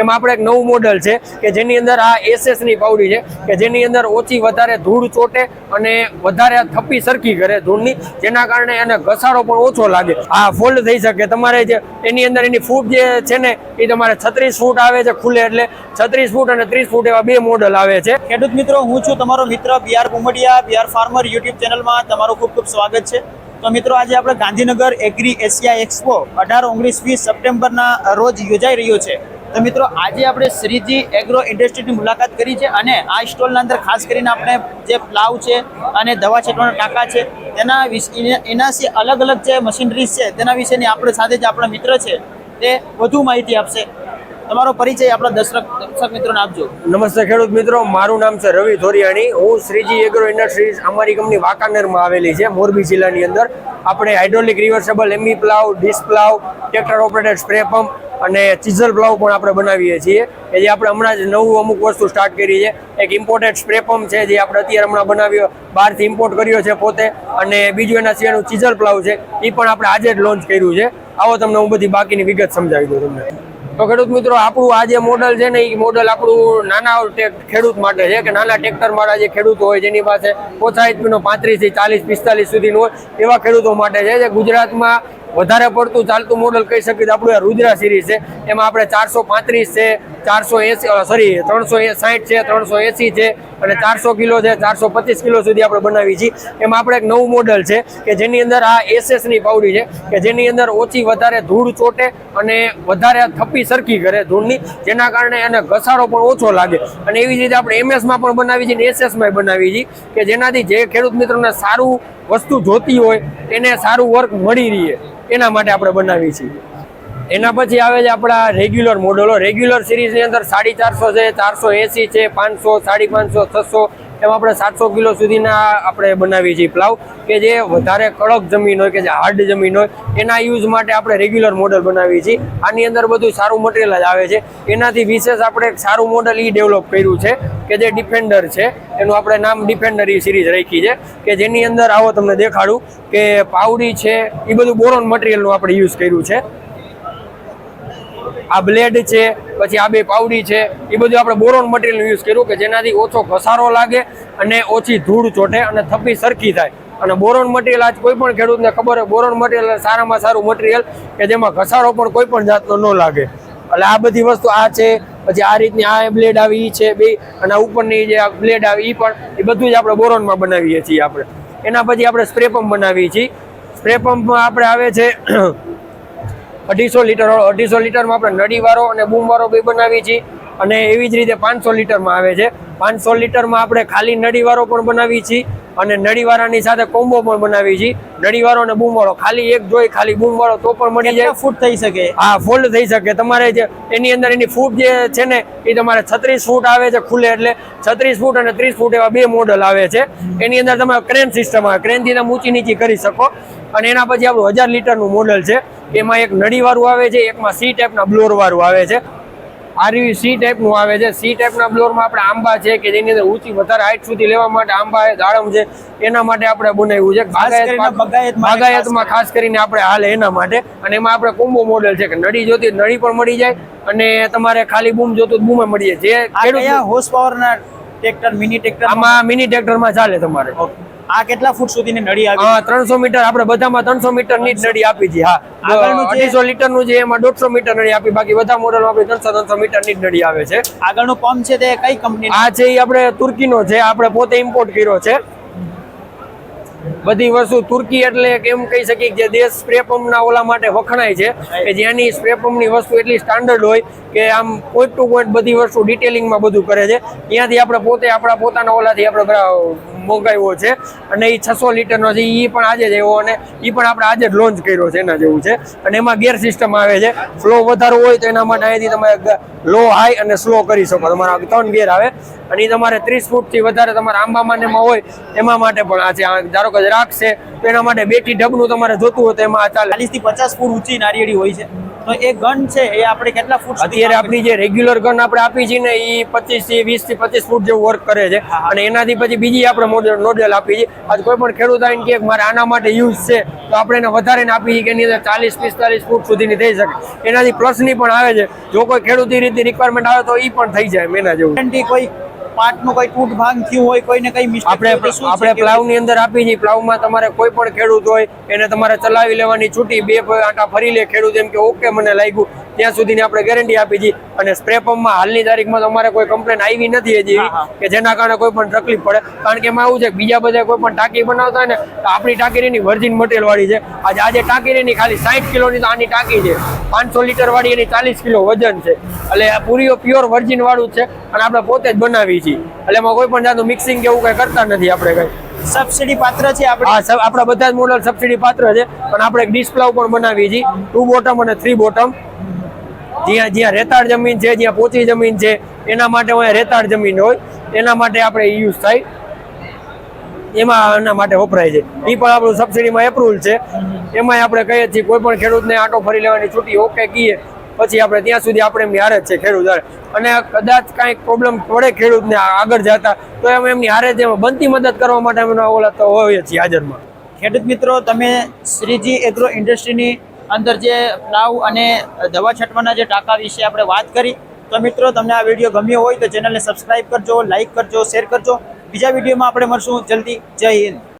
એમાં આપણે એક નવું મોડલ છે કે જેની અંદર આ એસએસની પાવડી છે, કે જેની અંદર ઓછી વધારે ધૂળ ચોટે અને વધારે થપ્પી સરખી કરે ધૂળની, જેના કારણે એને ઘસારો પણ ઓછો લાગે. આ ફોલ્ડ થઈ શકે. તમારે જે એની અંદર એની ફૂટ જે છે ને, એ તમારે છત્રીસ ફૂટ આવે છે ખુલે એટલે છત્રીસ ફૂટ અને ત્રીસ ફૂટ એવા બે મોડલ આવે છે. ખેડૂત મિત્રો, હું છું તમારો મિત્ર BR Kumadiya BR farmer YouTube ચેનલમાં તમારું ખૂબ ખૂબ સ્વાગત છે. તો મિત્રો, આજે આપણે ગાંધીનગર એગ્રી એશિયા એક્સપો અઢાર ઓગણીસ વીસ સપ્ટેમ્બરના રોજ યોજાઈ રહ્યો છે. તો મિત્રો, આજે આપણે શ્રીજી એગ્રો ઇન્ડસ્ટ્રીની મુલાકાત કરી છે અને આ સ્ટોલના અંદર ખાસ કરીને આપણે જે પ્લાવ છે અને દવા છેટવાના ટાંકા છે, તેના વિશે એના- અલગ અલગ જે મશીનરીઝ છે, તેના વિશેની આપણે સાથે જે આપણા મિત્ર છે, તે વધુ માહિતી આપશે. તમારો પરિચય આપણા દર્શક દર્શક મિત્રોને આપજો. નમસ્તે ખેડૂત મિત્રો, મારું નામ છે રવિ ધોરિયાણી. હું શ્રીજી એગ્રો ઇન્ડસ્ટ્રીઝ અમારી કંપની વાંકાનેરમાં આવેલી છે, મોરબી જિલ્લાની અંદર. આપણે hydraulic reversible MB plough disc plough tractor operated spray pump અને ચીઝલ પ્લાવ પણ આપણે બનાવીએ છીએ, કે જે આપણે હમણાં જ નવું અમુક વસ્તુ સ્ટાર્ટ કરી છે. એક ઇમ્પોર્ટેડ સ્પ્રે પંપ છે, જે આપણે અત્યારે હમણાં બનાવ્યો, બહારથી ઇમ્પોર્ટ કર્યો છે પોતે. અને બીજું એના સિવાયનું ચીઝલ પ્લાવ છે એ પણ આપણે આજે જ લોન્ચ કર્યું છે. આવો તમને હું બધી બાકીની વિગત સમજાવી દઉં તમને. તો ખેડૂત મિત્રો, આપણું આ જે મોડલ છે ને એ મોડલ આપણું નાના ખેડૂત માટે છે, કે નાના ટ્રેક્ટર વાળા જે ખેડૂતો હોય, જેની પાસે ઓછા એચપીનો પાંત્રીસથી ચાલીસ, પિસ્તાલીસ સુધીનું હોય, એવા ખેડૂતો માટે છે, જે ગુજરાતમાં વધારે પડતું ચાલતું મોડલ કહી શકીએ આપણું રુદ્રા સિરીઝ છે. એમાં આપણે ચારસો પાંત્રીસ છે ચારસો એસી સોરી ત્રણસો સાઠ છે, ત્રણસો એસી છે અને ચારસો કિલો છે, ચારસો પચીસ કિલો સુધી આપણે બનાવી છીએ. એમાં આપણે એક નવું મોડલ છે કે જેની અંદર આ એસએસની પાવડી છે, કે જેની અંદર ઓછી વધારે ધૂળ ચોટે અને વધારે થપ્પી સરખી કરે ધૂળની, જેના કારણે એને ઘસારો પણ ઓછો લાગે. અને એવી જ રીતે આપણે એમએસમાં પણ બનાવી છીએ અને એસએસમાં બનાવી છીએ કે જેનાથી જે ખેડૂત મિત્રોને સારું વસ્તુ જોતી હોય, એને સારું વર્ક મળી રહે. એના માટે આપણે બનાવી છીએ. એના પછી આવે છે આપણા રેગ્યુલર મોડલો રેગ્યુલર સિરીઝની અંદર સાડી ચારસો છે, ચારસો એસી છે, પાંચસો, સાડી પાંચસો, છસો, એમાં આપણે સાતસો કિલો સુધીના આપણે બનાવીએ છીએ પ્લાવ કે જે વધારે કડક જમીન હોય કે જે હાર્ડ જમીન હોય, એના યુઝ માટે આપણે રેગ્યુલર મોડલ બનાવીએ છીએ. આની અંદર બધું સારું મટીરિયલ જ આવે છે. એનાથી વિશેષ આપણે એક સારું મોડલ એ ડેવલપ કર્યું છે, કે જે ડિફેન્ડર છે. એનું આપણે નામ ડિફેન્ડર સિરીઝ રાખી છે, કે જેની અંદર આવો તમને દેખાડું, કે પાવડી છે એ બધું બોરોન મટીરિયલનું આપણે યુઝ કર્યું છે. આ બ્લેડ છે, પછી આ બે પાવડી છે, એ બધું આપણે બોરોન મટીરિયલ યુઝ કર્યું કે જેનાથી ઓછો ઘસારો લાગે અને ઓછી ધૂળ ચોટે અને થપ્પી સરખી થાય. અને બોરોન મટીરિયલ આજ કોઈ પણ ખેડૂતને ખબર હોય, બોરોન મટીરિયલ સારામાં સારું મટીરિયલ કે જેમાં ઘસારો પણ કોઈ પણ જાતનો ન લાગે. એટલે આ બધી વસ્તુ આ છે, પછી આ રીતની આ બ્લેડ આવી એ છે બે, અને ઉપરની જે બ્લેડ આવી એ પણ, એ બધું જ આપણે બોરોનમાં બનાવીએ છીએ આપણે. એના પછી આપણે સ્પ્રે પંપ બનાવીએ છીએ. સ્પ્રે પંપમાં આપણે આવે છે અઢીસો લીટર અઢીસો લીટરમાં આપણે નળીવાળો અને બૂમવાળો બે બનાવીએ છીએ. અને એવી જ રીતે પાંચસો લીટરમાં આવે છે. પાંચસો લીટરમાં આપણે ખાલી નળીવાળો પણ બનાવીએ છીએ અને નળીવાળાની સાથે કોમ્બો પણ બનાવીએ છીએ. નળીવાળો અને બૂમવાળો ખાલી એક જોઈ ખાલી બૂમવાળો તો પણ મળી જાય. ફૂટ થઈ શકે? હા ફોલ્ડ થઈ શકે. તમારે જે એની અંદર એની ફૂટ જે છે ને એ તમારે છત્રીસ ફૂટ આવે છે ખુલે એટલે છત્રીસ ફૂટ અને ત્રીસ ફૂટ એવા બે મોડલ આવે છે. એની અંદર તમે ક્રેન સિસ્ટમ આવે. ક્રેનથી તમે ઊંચી નીચી કરી શકો. અને એના પછી આપણું હજાર લીટરનું મોડલ છે. એમાં એક નળીવાળું આવે છે એકમાં સી ટાઈપના બ્લોર વાળું આવે છે. આરવી સી ટાઈપનું આવે છે. સી ટાઈપના બ્લોરમાં આપણે આંબા છે કે જેની અંદર ઊંચી વધારે હાઈટ સુધી લેવા માટે આંબા છે દાડમ છે. એના માટે આપણે બનાવ્યું છે. બાગાયતમાં ખાસ કરીને. આપણે હાલ એના માટે. અને એમાં આપણે કોમ્બો મોડેલ છે કે નળી જોતી નળી પણ મળી જાય. અને તમારે ખાલી બૂમ જોતું બૂમે મળી જાય. જે હોર્સ પાવરના ટ્રેક્ટર મિની ટ્રેક્ટર આમાં મિની ટ્રેક્ટરમાં ચાલે તમારે. આ કેટલા ફૂટ સુધીની નળી આવી? હા ત્રણસો મીટર. આપણે બધામાં ત્રણસો મીટરની જ નળી આપી છે. હા. આગળનું અઢીસો લીટરનું જે એમાં દોઢસો મીટર નળી આપી. બાકી બધા મોડલ આપણે ત્રણસો ત્રણસો મીટરની જ નળી આવે છે. આગળનું પંપ છે તે કઈ કંપની આ છે એ આપણે તુર્કીનો છે આપણે પોતે ઇમ્પોર્ટ કર્યો છે. બધી વસ્તુ તુર્કી એટલે એમ કહી શકીએ કે દેશ સ્પ્રે પંપના ઓલા માટે વખણાય છે કે જેની સ્પ્રે પંપની વસ્તુ એટલી સ્ટાન્ડર્ડ હોય કે આમ પોઈન્ટ ટુ પોઈન્ટ બધી વસ્તુ ડિટેલિંગમાં બધું કરે છે. ત્યાંથી આપણે પોતે આપણા પોતાના ઓલાથી આપણે મંગાવ્યો છે અને એ છસો લીટરનો છે એ પણ આજે જ આવ્યો અને એ પણ આપણે આજે જ લોન્ચ કર્યો છે એના જેવું છે. અને એમાં ગેર સિસ્ટમ આવે છે. ફ્લો વધારો હોય તો એના માટે અહીંથી તમે લો હાઈ અને સ્લો કરી શકો. તમારા ત્રણ ગેર આવે અને એ તમારે ત્રીસ ફૂટથી વધારે તમારા આંબામાં એમાં હોય એમાં માટે પણ આ છે. ધારો કે છે તો એના માટે બેટી ઢબનું તમારે જોતું હોય તો એમાં ચાલે. ચાલીસથી પચાસ ફૂટ ઊંચી નારિયેળી હોય છે. તો એ ગન છે એ આપણે કેટલા ફૂટ અત્યારે આપણી જે રેગ્યુલર ગન આપણે આપી છે ને એ પચીસથી વીસથી પચીસ ફૂટ જેવું વર્ક કરે છે. અને એનાથી પછી બીજી આપણે મોડેલ નોડેલ આપી છે. આજ કોઈ પણ ખેડૂત આવીને કે મારે આના માટે યુઝ છે તો આપણે એને વધારે ને આપી કે એની અંદર ચાલીસ પિસ્તાલીસ ફૂટ સુધીની થઈ શકે. એનાથી પ્લસની પણ આવે છે. જો કોઈ ખેડૂત રીતે રિક્વાયરમેન્ટ આવે તો એ પણ થઈ જાય મેના જેવું. કોઈ પાર્ટનું કોઈ તૂટ ભાંગ થયું હોય કોઈને કઈ મિસ્ટેક આપણે આપણે પ્લાવની અંદર આપી છીએ. પ્લાવમાં તમારે કોઈ પણ ખેડૂત હોય એને તમારે ચલાવી લેવાની છૂટી બે આટા ફરી લે ખેડૂત એમ કે ઓકે મને લાગ્યું. ત્યાં સુધીની આપણે ગેરંટી આપી છીએ અને સ્પ્રે પંપમાં હાલની તારીખમાં તો અમારે કોઈ કમ્પ્લેન આવી નથી હજી. કે જેના કારણે કોઈ પણ તકલીફ પડે. કારણ કે એમાં એવું છે કે બીજા બધા કોઈ પણ ટાંકી બનાવતા હોય ને તો આપણી ટાંકીની વર્જિન મટીરિયલ વાળી છે. આજે આજે ટાંકીની ખાલી સાઠ કિલોની તો આની ટાંકી છે. પાંચસો લીટર વાળી એની ચાલીસ કિલો વજન છે. એટલે આ પૂરી પ્યોર વર્જિન વાળું જ છે અને આપણે પોતે જ બનાવી છીએ. એટલે એમાં કોઈ પણ જાતનું મિક્સિંગ કે એવું કઈ કરતા નથી આપણે કઈ. સબસિડી પાત્ર છે આપણે? આપણા બધા જ મોડલ સબસિડી પાત્ર છે. પણ આપણે એક ડિસ્પ્લાવ પણ બનાવીએ છીએ. ટુ બોટમ અને થ્રી બોટમ જ્યાં જ્યાં રેતાળ જમીન છે, જ્યાં પોચી જમીન છે, એના માટે રેતાળ જમીન હોય, એના માટે આપણે યુઝ થાય. એમાં એના માટે વપરાય છે. એ પણ આપણું સબસિડીમાં એપ્રુવલ છે. એમાં આપણે કહીએ છીએ કોઈ પણ ખેડૂતને આટો ફરી લેવાની છૂટી ઓકે કહીએ, પછી આપણે ત્યાં સુધી આપણે એમની હારે જ છે ખેડૂત હારે. અને કદાચ કાંઈક પ્રોબ્લેમ પડે ખેડૂતને આગળ જતા, તો એમ એમની હારે જ બનતી મદદ કરવા માટે અમે ઓલા તો હોઈએ છીએ હાજરમાં. ખેડૂત મિત્રો, તમે શ્રીજી એગ્રો ઇન્ડસ્ટ્રીની અંદર જે પ્લાવ અને દવા છંટવાના જે ટાંકા વિશે આપણે વાત કરી, તો મિત્રો તમને આ વીડિયો ગમ્યો હોય તો ચેનલને સબસ્ક્રાઇબ કરજો લાઇક કરજો શેર કરજો. બીજા વિડીયોમાં આપણે મળશું. જલ્દી જય હિન્દ.